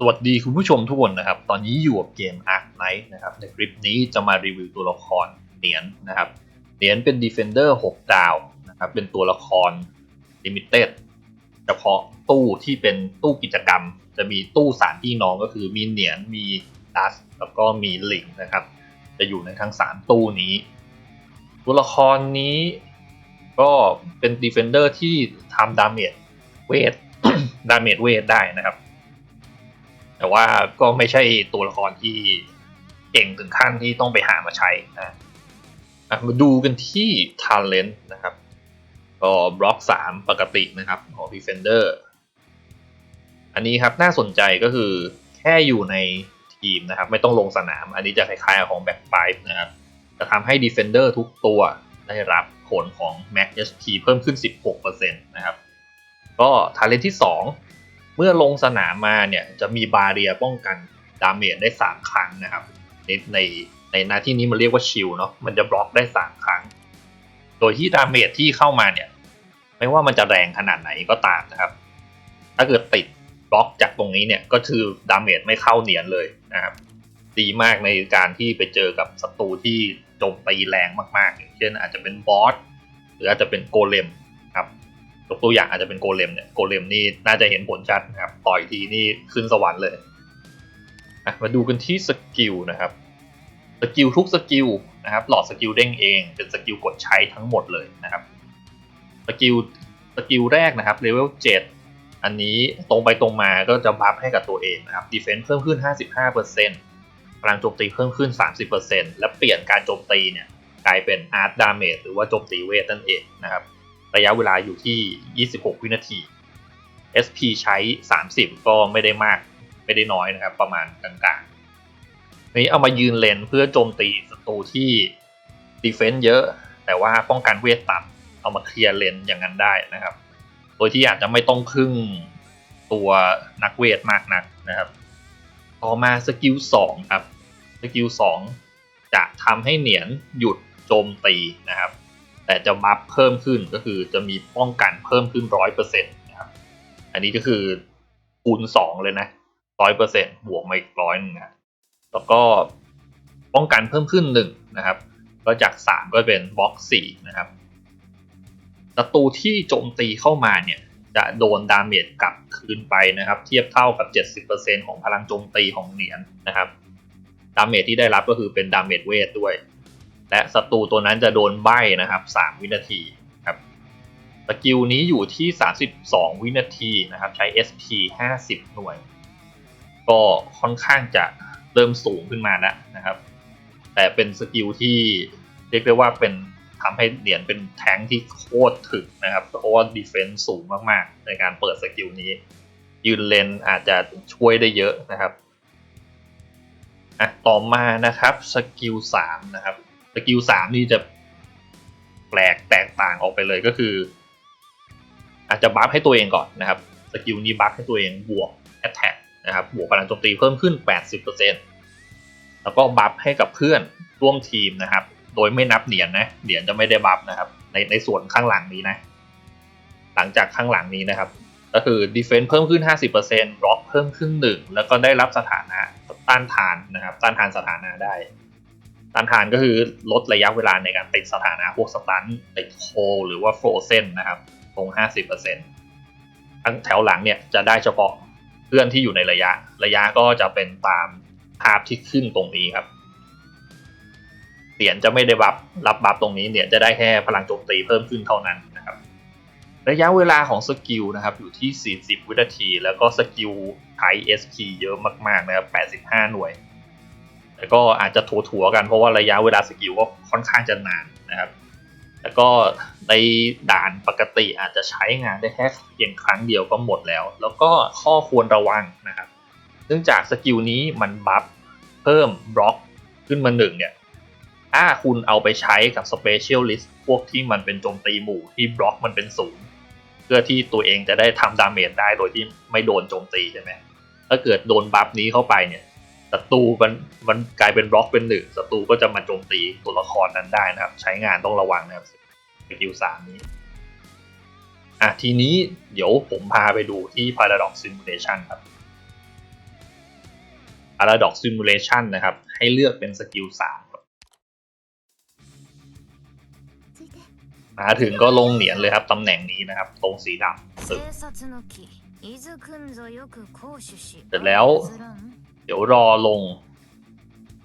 สวัสดีคุณผู้ชมทุกคนนะครับ ตอนนี้อยู่กับเกม Ark Knight นะครับ ในคลิปนี้จะมารีวิวตัวละครเหนียนนะครับ เหนียนเป็น Defender 6 ดาวนะครับ เป็นตัวละคร Limited เฉพาะตู้ที่เป็นตู้กิจกรรม จะมีตู้สามพี่น้องก็คือมีเหนียนมีดัส แล้วก็มีลิงนะครับ จะอยู่ในทั้ง 3 ตู้นี้ ตัวละครนี้ก็เป็น Defender ที่ทำดาเมจเวท ดาเมจเวทได้นะครับ แต่ว่าก็ไม่ใช่ตัวละครที่เก่งถึงขั้นที่ต้องไปหามาใช้นะมาดูกันที่ Talent นะครับ ก็บล็อก 3 ปกตินะครับของ Defender อันนี้ครับน่าสนใจก็คือแค่อยู่ในทีมนะครับ ไม่ต้องลงสนาม อันนี้จะคล้ายๆของ Back 5นะครับ จะทำให้ Defender ทุกตัวได้รับผลของ Max HP เพิ่มขึ้น 16%นะครับ ก็ Talent ที่ 2 เมื่อลงสนามมาเนี่ยจะมีบาเรียป้องกันดาเมจได้ 3 ครั้งนะครับ ในในในหน้าที่นี้มันเรียกว่าชิลเนาะมันจะบล็อกได้ 3 ครั้ง โดยที่ดาเมจที่เข้ามาเนี่ยไม่ว่ามันจะแรงขนาดไหนก็ตามนะครับ ถ้าเกิดติดบล็อกจากตรงนี้เนี่ยก็คือดาเมจไม่เข้าเนียนเลยนะครับดีมากในการที่ไปเจอกับศัตรูที่โจมตีแรงมากๆอย่างเช่นอาจจะเป็นบอสหรืออาจจะเป็นโกเลมครับ ยกตัวอย่างอาจจะเป็นโกเลมเนี่ยโกเลมนี่น่าจะเห็นผลชัดนะครับต่อยทีนี่ขึ้นสวรรค์เลยมาดูกันที่สกิลนะครับสกิลทุกสกิลนะครับหลอดสกิลเด้งเองเป็นสกิลกดใช้ทั้งหมดเลยนะครับสกิลสกิลแรกนะครับเลเวล7อันนี้ตรงไปตรงมาก็จะบัฟให้กับตัวเองนะครับดีเฟนซ์เพิ่มขึ้น 55%พลังโจมตีเพิ่มขึ้น 30%และเปลี่ยนการโจมตีเนี่ยกลายเป็นอาร์ตดาเมจหรือว่าโจมตีเวทนั่นเองนะครับ ระยะเวลาอยู่ที่ 26 วินาที SP ใช้ 30 ก็ไม่ได้มากไม่ได้น้อยนะครับ ประมาณกลางๆนี้เอามายืนเลนเพื่อโจมตีศัตรูที่ดีเฟนซ์เยอะ แต่ว่าป้องกันเวทต่ำเอามาเคลียร์เลนอย่างนั้นได้นะครับ โดยที่อาจจะไม่ต้องครึ่งตัวนักเวทมากนักนะครับ ต่อมาสกิล2ครับ สกิล2จะทำให้เหนียนหยุดโจมตีนะครับ แต่จะบัฟเพิ่มขึ้นก็คือจะมีป้องกันเพิ่มขึ้นร้อยเปอร์เซ็นต์นะครับ อันนี้ก็คือคูณสองเลยนะร้อยเปอร์เซ็นต์บวกมาอีกร้อยนึงนะแล้วก็ป้องกันเพิ่มขึ้นหนึ่งนะครับก็จากสามก็เป็นบล็อกสี่นะครับศัตรูที่โจมตีเข้ามาเนี่ยจะโดนดาเมจกลับคืนไปนะครับ เทียบเท่ากับ 70%ของพลังโจมตีของเหรียญนนะครับดาเมจที่ได้รับก็คือเป็นดาเมจเวทด้วย และศัตรูตัวนั้นจะโดนใบนะครับ 3 วินาทีครับสกิลนี้อยู่ที่ 32 วินาทีนะครับ ใช้ SP 50 หน่วย ก็ค่อนข้างจะเริ่มสูงขึ้นมาแล้วนะครับ แต่เป็นสกิลที่เรียกได้ว่าเป็นทำให้เหรียญเป็นแทงที่โคตรถึกนะครับเพราะว่าดีเฟนซ์สูงมากๆ ในการเปิดสกิลนี้ ยืนเลนอาจจะช่วยได้เยอะนะครับอะต่อมานะครับสกิล3นะครับ สกิลสามนี่จะแปลกแตกต่างออกไปเลยก็คือ อาจจะบัฟให้ตัวเองก่อนนะครับสกิลนี้บัฟให้ตัวเองบวก Attack นะครับบวกพลังโจมตีเพิ่มขึ้น 80%แล้วก็บัฟให้กับเพื่อนร่วมทีมนะครับ โดยไม่นับเหรียญนะเหรียญจะไม่ได้บัฟนะครับ ในในส่วนข้างหลังนี้นะ หลังจากข้างหลังนี้นะครับ ก็คือ Defense เพิ่มขึ้น 50%บล็อกเพิ่มขึ้นหนึ่งแล้วก็ได้รับสถานะต้านทานนะครับต้านทานสถานะได้ ต้านทานก็คือลดระยะเวลาในการติดสถานะพวกสตันติดโคหรือว่าโฟรเซนนะครับตรง50%ทั้งแถวหลังเนี่ยจะได้เฉพาะเพื่อนที่อยู่ในระยะ ระยะก็จะเป็นตามภาพที่ขึ้นตรงนี้ครับเหรียญจะไม่ได้บัฟรับบัฟตรงนี้เหรียจะได้แค่พลังโจมตีเพิ่มขึ้นเท่านั้นนะครับ ระยะเวลาของสกิลนะครับอยู่ที่ 40 วินาที แล้วก็สกิลใช้ SP เยอะมากๆนะครับ85 หน่วย แล้วก็อาจจะถัวๆกันเพราะว่าระยะเวลาสกิลก็ค่อนข้างจะนานนะครับ แล้วก็ในด่านปกติอาจจะใช้งานได้แค่เพียงครั้งเดียวก็หมดแล้ว แล้วก็ข้อควรระวังนะครับ เนื่องจากสกิลนี้มันบัฟเพิ่มบล็อกขึ้นมาหนึ่งเนี่ย ถ้าคุณเอาไปใช้กับสเปเชียลลิสต์พวกที่มันเป็นโจมตีหมู่ที่บล็อกมันเป็นศูนย์เพื่อที่ตัวเองจะได้ทำดาเมจได้โดยที่ไม่โดนโจมตีใช่ไหมถ้าเกิดโดนบัฟนี้เข้าไปเนี่ย ศัตรูมันมันกลายเป็นบล็อกเป็นหนึ่งศัตรูก็จะมาโจมตีตัวละครนั้นได้นะครับ ใช้งานต้องระวังนะครับสกิลสามนี้อะทีนี้เดี๋ยวผมพาไปดูที่ Paradox Simulation ครับ Paradox Simulation นะครับ ให้เลือกเป็นสกิลสามมาถึงก็ลงเหรียญเลยครับตำแหน่งนี้นะครับ ตรงสีดำเสร็จแล้ว เดี๋ยวรอลง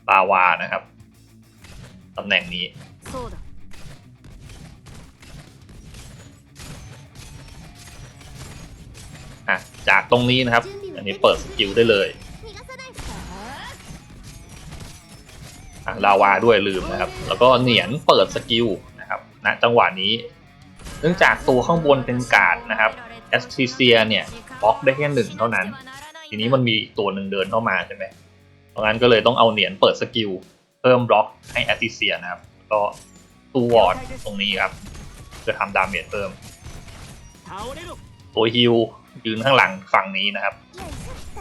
ลาวานะครับตำแหน่งนี้จากตรงนี้นะครับ อันนี้เปิดสกิลได้เลยลาวาด้วยลืมนะครับ แล้วก็เหนียนเปิดสกิลนะครับณนะจังหวะนี้ เนื่องจากตัวข้างบนเป็นกาดนะครับแอสซิเซียเนี่ยบล็อกได้แค่หนึ่งเท่านั้น ทีนี้มันมีอีกตัวหนึ่งเดินเข้ามาใช่ไหมเพราะงั้นก็เลยต้องเอาเหรียญเปิดสกิล เพิ่มบล็อกให้แอติเซียนะครับ ก็ตูวอร์ดตรงนี้ครับจะทำดาเมจเพิ่มตัวฮิลยืนข้างหลังฝั่งนี้นะครับ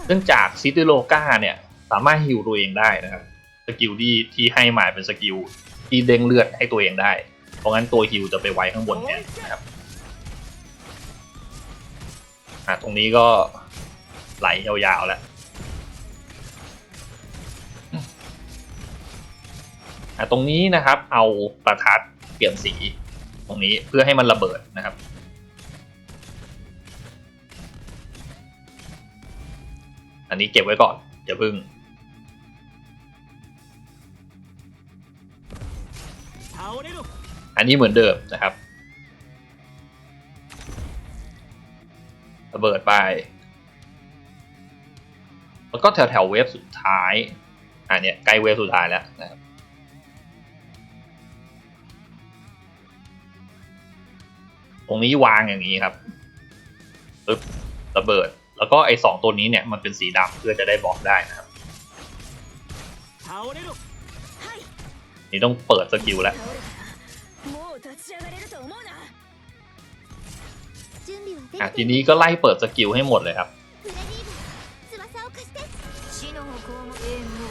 เนื่องจากซิติโลกาเนี่ยสามารถฮิลตัวเองได้นะครับ สกิลที่ที่ให้หมายเป็นสกิลที่เด้งเลือดให้ตัวเองได้ เพราะงั้นตัวฮิลจะไปไว้ข้างบนเนี่ยนะครับอะตรงนี้ก็ ไหลยาวๆแล้วตรงนี้นะครับ เอาประทัดเปลี่ยนสีตรงนี้เพื่อให้มันระเบิดนะครับ อันนี้เก็บไว้ก่อนอย่าพึ่งอันนี้เหมือนเดิมนะครับระเบิดไป แล้วก็แถวแถวเวฟสุดท้ายอันเนี้ยใกล้เวฟสุดท้ายแล้วนะครับตรงนี้วางอย่างนี้ครับปึ๊บระเบิด แล้วก็ไอ้สองตัวนี้เนี่ยมันเป็นสีดำเพื่อจะได้บอกได้นะครับนี่ต้องเปิดสกิลแล้วอะทีนี้ก็ไล่เปิดสกิลให้หมดเลยครับ 死の歩行もえもう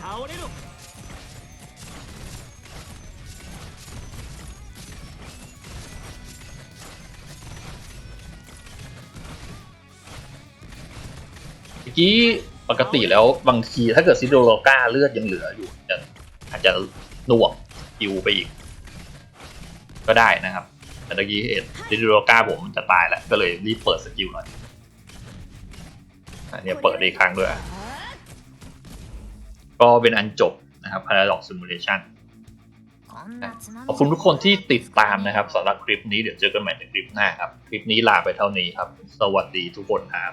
倒れろเมื่อกี้ปกติแล้วบางทีถ้าเกิดซิโดโลกาเลือดยังเหลืออยู่อาจจะน่วงคิวไปอีก ก็ได้นะครับ แต่เมื่อกี้เอ็ดซิโดโลกาผมมันจะตายแล้ว ก็เลยรีบเปิดสกิลหน่อย อันนี้เปิดอีกครั้งด้วย ก็เป็นอันจบนะครับ Paradox Simulation ขอบคุณทุกคนที่ติดตามนะครับสำหรับคลิปนี้เดี๋ยวเจอกันใหม่ในคลิปหน้าครับ คลิปนี้ลาไปเท่านี้ครับ สวัสดีทุกคนครับ